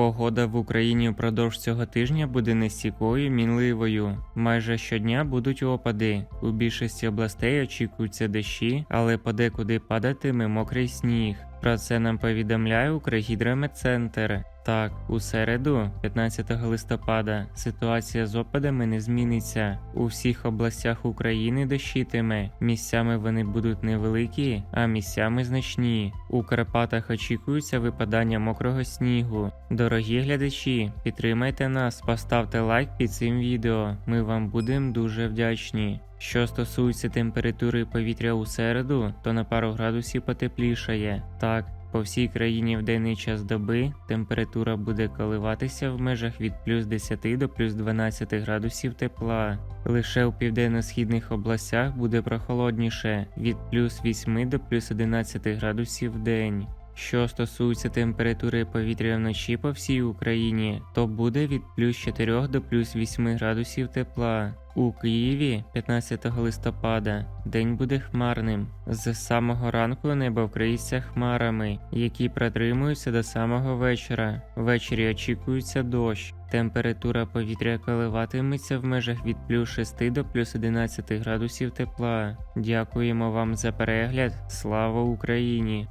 Погода в Україні впродовж цього тижня буде нестійкою, мінливою. Майже щодня будуть опади. У більшості областей очікуються дощі, але подекуди падатиме мокрий сніг. Про це нам повідомляє Укргідрометцентр. Так, у середу, 15 листопада, ситуація з опадами не зміниться. У всіх областях України дощитиме. Місцями вони будуть невеликі, а місцями значні. У Карпатах очікується випадання мокрого снігу. Дорогі глядачі, підтримайте нас, поставте лайк під цим відео. Ми вам будемо дуже вдячні. Що стосується температури повітря у середу, то на пару градусів потеплішає. Так, по всій країні в денний час доби температура буде коливатися в межах від плюс 10 до плюс 12 градусів тепла. Лише у південно-східних областях буде прохолодніше від плюс 8 до плюс 11 градусів в день. Що стосується температури повітря вночі по всій Україні, то буде від плюс 4 до плюс 8 градусів тепла. У Києві 15 листопада день буде хмарним. З самого ранку небо вкриється хмарами, які протримуються до самого вечора. Ввечері очікується дощ. Температура повітря коливатиметься в межах від плюс 6 до плюс 11 градусів тепла. Дякуємо вам за перегляд. Слава Україні!